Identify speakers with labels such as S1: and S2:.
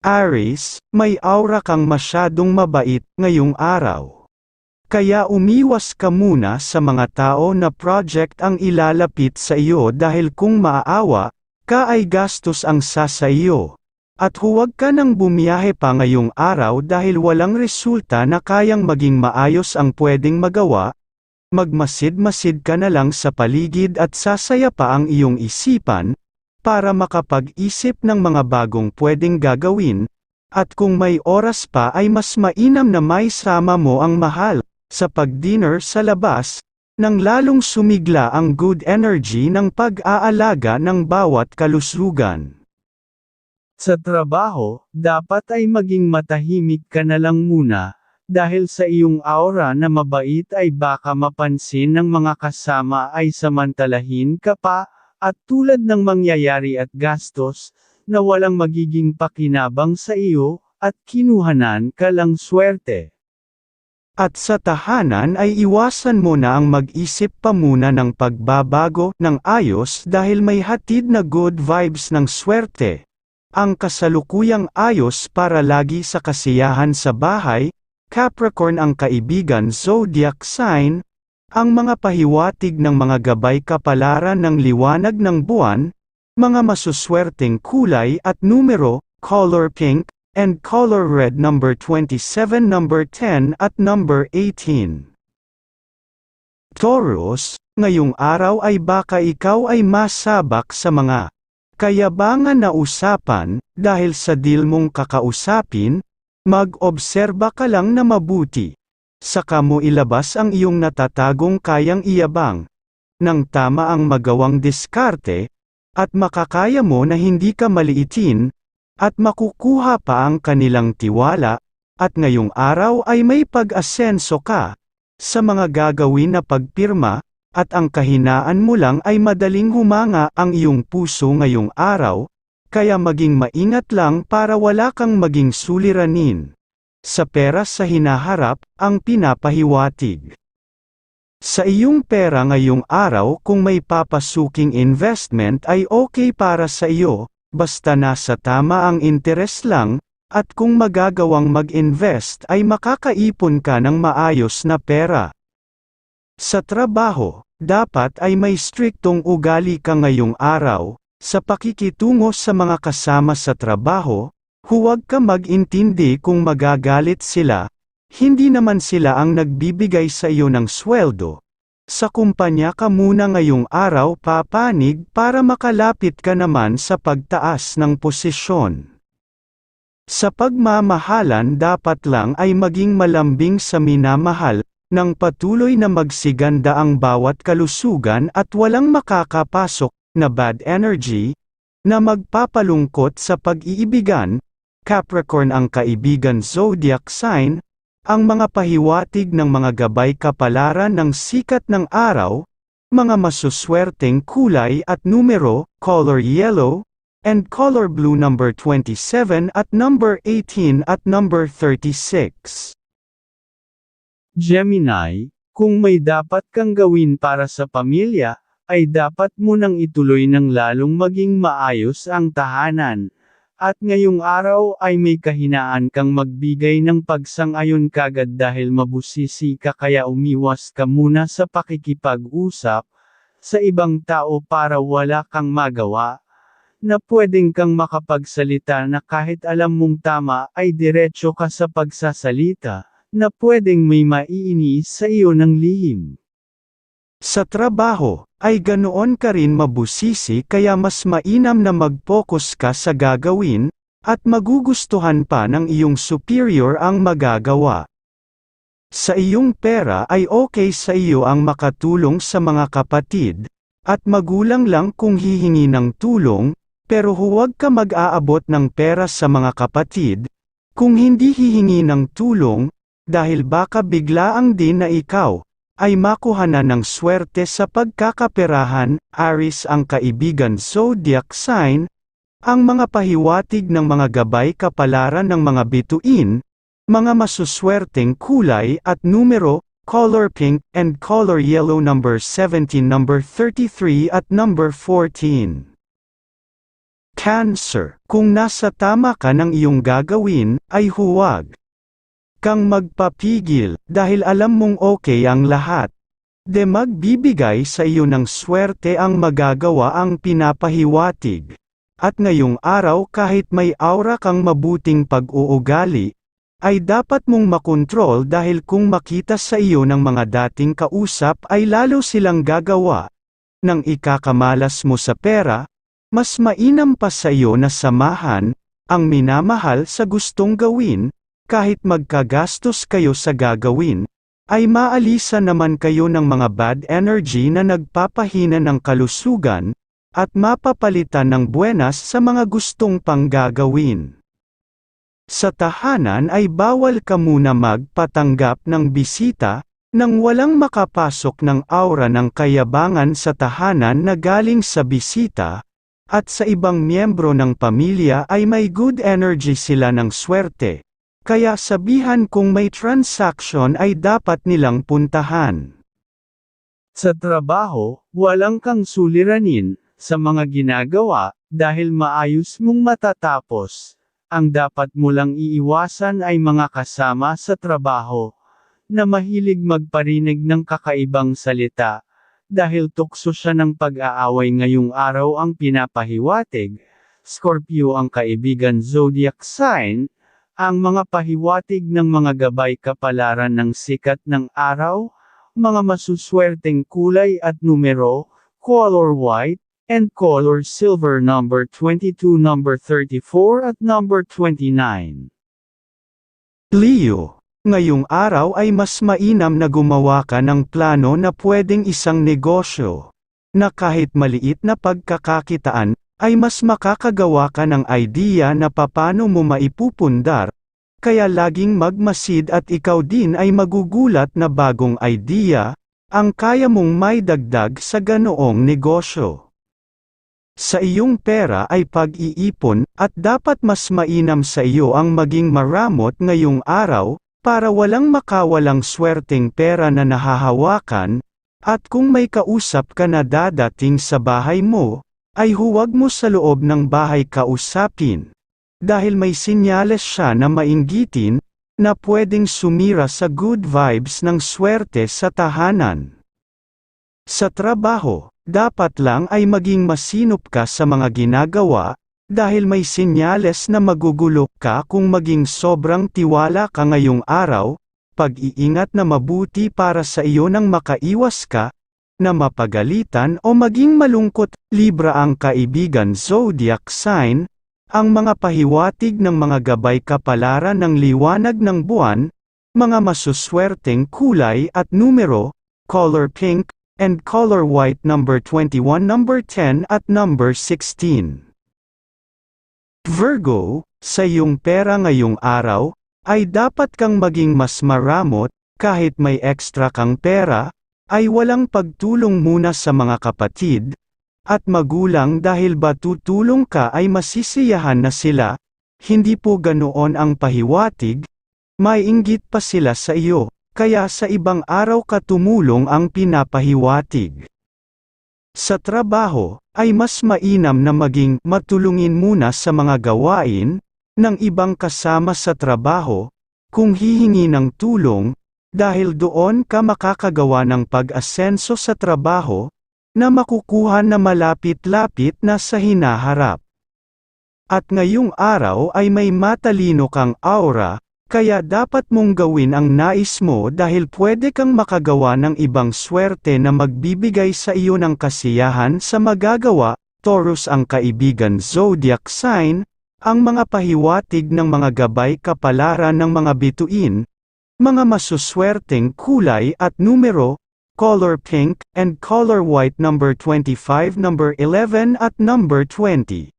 S1: Aries, may aura kang masyadong mabait ngayong araw. Kaya umiwas ka muna sa mga tao na project ang ilalapit sa iyo dahil kung maaawa, ka ay gastos ang sasa iyo. At huwag ka nang bumiyahe pa ngayong araw dahil walang resulta na kayang maging maayos ang pwedeng magawa, magmasid-masid ka na lang sa paligid at sasaya pa ang iyong isipan, para makapag-isip ng mga bagong pwedeng gagawin, at kung may oras pa ay mas mainam na may sama mo ang mahal, sa pag-dinner sa labas, nang lalong sumigla ang good energy ng pag-aalaga ng bawat kalusugan. Sa trabaho, dapat ay maging matahimik ka na lang muna, dahil sa iyong aura na mabait ay baka mapansin ng mga kasama ay samantalahin ka pa, at tulad ng mangyayari at gastos, na walang magiging pakinabang sa iyo, at kinuhanan ka lang swerte. At sa tahanan ay iwasan mo na ang mag-isip pa muna ng pagbabago ng ayos dahil may hatid na good vibes ng swerte. Ang kasalukuyang ayos para lagi sa kasiyahan sa bahay, Capricorn ang kaibigan zodiac sign, ang mga pahiwatig ng mga gabay kapalaran ng liwanag ng buwan, mga masuswerteng kulay at numero, color pink, and color red number 27 number 10 at number 18. Taurus, ngayong araw ay baka ikaw ay masabak sa mga kayabangan na usapan, dahil sa deal mong kakausapin, mag-obserba ka lang na mabuti. Saka mo ilabas ang iyong natatagong kayang iyabang. Nang tama ang magawang diskarte, at makakaya mo na hindi ka maliitin, at makukuha pa ang kanilang tiwala, at ngayong araw ay may pag-asenso ka, sa mga gagawin na pagpirma, at ang kahinaan mo lang ay madaling humanga ang iyong puso ngayong araw, kaya maging maingat lang para wala kang maging suliranin. Sa pera sa hinaharap, ang pinapahiwatig. Sa iyong pera ngayong araw kung may papasuking investment ay okay para sa iyo, basta nasa tama ang interes lang, at kung magagawang mag-invest ay makakaipon ka ng maayos na pera. Sa trabaho, dapat ay may striktong ugali ka ngayong araw, sa pakikitungo sa mga kasama sa trabaho, Huwag ka mag-intindi kung magagalit sila, hindi naman sila ang nagbibigay sa iyo ng sweldo. Sa kumpanya ka muna ngayong araw papanig para makalapit ka naman sa pagtaas ng posisyon. Sa pagmamahalan dapat lang ay maging malambing sa minamahal, nang patuloy na magsiganda ang bawat kalusugan at walang makakapasok na bad energy, na magpapalungkot sa pag-iibigan, Capricorn ang kaibigan zodiac sign, ang mga pahiwatig ng mga gabay kapalaran ng sikat ng araw, mga masuswerteng kulay at numero, color yellow, and color blue number 27 at number 18 at number 36. Gemini, kung may dapat kang gawin para sa pamilya, ay dapat mo nang ituloy ng lalong maging maayos ang tahanan, at ngayong araw ay may kahinaan kang magbigay ng pagsang-ayon kagad dahil mabusisi ka kaya umiwas ka muna sa pakikipag-usap, sa ibang tao para wala kang magawa, na pwedeng kang makapagsalita na kahit alam mong tama ay diretso ka sa pagsasalita, na pwedeng may maiinis sa iyo ng lihim. Sa trabaho, ay ganoon ka rin mabusisi kaya mas mainam na mag-focus ka sa gagawin, at magugustuhan pa ng iyong superior ang magagawa. Sa iyong pera ay okay sa iyo ang makatulong sa mga kapatid, at magulang lang kung hihingi ng tulong, pero huwag ka mag-aabot ng pera sa mga kapatid, kung hindi hihingi ng tulong, dahil baka biglaang din na ikaw, ay makuha na ng swerte sa pagkakaperahan, Aris ang kaibigan zodiac sign, ang mga pahiwatig ng mga gabay kapalaran ng mga bituin, mga masuswerteng kulay at numero, color pink and color yellow number 17 number 33 at number 14. Cancer, kung nasa tama ka ng iyong gagawin, ay huwag kang magpapigil, dahil alam mong okay ang lahat. De magbibigay sa iyo ng swerte ang magagawa ang pinapahiwatig. At ngayong araw kahit may aura kang mabuting pag-uugali, ay dapat mong makontrol dahil kung makita sa iyo ng mga dating kausap ay lalo silang gagawa. Nang ikakamalas mo sa pera, mas mainam pa sa iyo na samahan, ang minamahal sa gustong gawin, kahit magkagastos kayo sa gagawin, ay maalisa naman kayo ng mga bad energy na nagpapahina ng kalusugan, at mapapalitan ng buenas sa mga gustong panggagawin. Sa tahanan ay bawal ka muna magpatanggap ng bisita, nang walang makapasok ng aura ng kayabangan sa tahanan na galing sa bisita, at sa ibang miyembro ng pamilya ay may good energy sila ng swerte. Kaya sabihan kung may transaction ay dapat nilang puntahan. Sa trabaho, walang kang suliranin, sa mga ginagawa, dahil maayos mong matatapos. Ang dapat mo lang iiwasan ay mga kasama sa trabaho, na mahilig magparinig ng kakaibang salita, dahil tukso siya ng pag-aaway ngayong araw ang pinapahiwatig. Scorpio ang kaibigan zodiac sign, ang mga pahiwatig ng mga gabay kapalaran ng sikat ng araw, mga masuswerteng kulay at numero, color white, and color silver number 22 number 34 at number 29. Leo, ngayong araw ay mas mainam na gumawa ka ng plano na pwedeng isang negosyo, na kahit maliit na pagkakakitaan, ay mas makakagawa ka ng idea na papano mo maipupundar, kaya laging magmasid at ikaw din ay magugulat na bagong idea, ang kaya mong may dagdag sa ganoong negosyo. Sa iyong pera ay pag-iipon, at dapat mas mainam sa iyo ang maging maramot ngayong araw, para walang makawalang swerteng pera na nahahawakan, at kung may kausap ka na dadating sa bahay mo, ay huwag mo sa loob ng bahay kausapin. Dahil may sinyales siya na mainggitin, na pwedeng sumira sa good vibes ng swerte sa tahanan. Sa trabaho, dapat lang ay maging masinop ka sa mga ginagawa, dahil may sinyales na magugulo ka kung maging sobrang tiwala ka ngayong araw, pag-iingat na mabuti para sa iyo nang makaiwas ka, na mapagalitan o maging malungkot, Libra ang kaibigan zodiac sign, ang mga pahiwatig ng mga gabay kapalaran ng liwanag ng buwan, mga masuswerteng kulay at numero, color pink, and color white number 21 number 10 at number 16. Virgo, sa iyong pera ngayong araw, ay dapat kang maging mas maramot, kahit may extra kang pera, ay walang pagtulong muna sa mga kapatid, at magulang dahil ba tutulong ka ay masisiyahan na sila, hindi po ganoon ang pahiwatig, may inggit pa sila sa iyo. Kaya sa ibang araw ka tumulong ang pinapahiwatig. Sa trabaho, ay mas mainam na maging matulungin muna sa mga gawain ng ibang kasama sa trabaho, kung hihingi ng tulong, dahil doon ka makakagawa ng pag-asenso sa trabaho, na makukuha na malapit-lapit na sa hinaharap. At ngayong araw ay may matalino kang aura, kaya dapat mong gawin ang nais mo dahil pwede kang makagawa ng ibang swerte na magbibigay sa iyo ng kasiyahan sa magagawa, Taurus ang kaibigan zodiac sign, ang mga pahiwatig ng mga gabay kapalaran ng mga bituin, mga masuswerteng kulay at numero, color pink, and color white number 25 number 11 at number 20.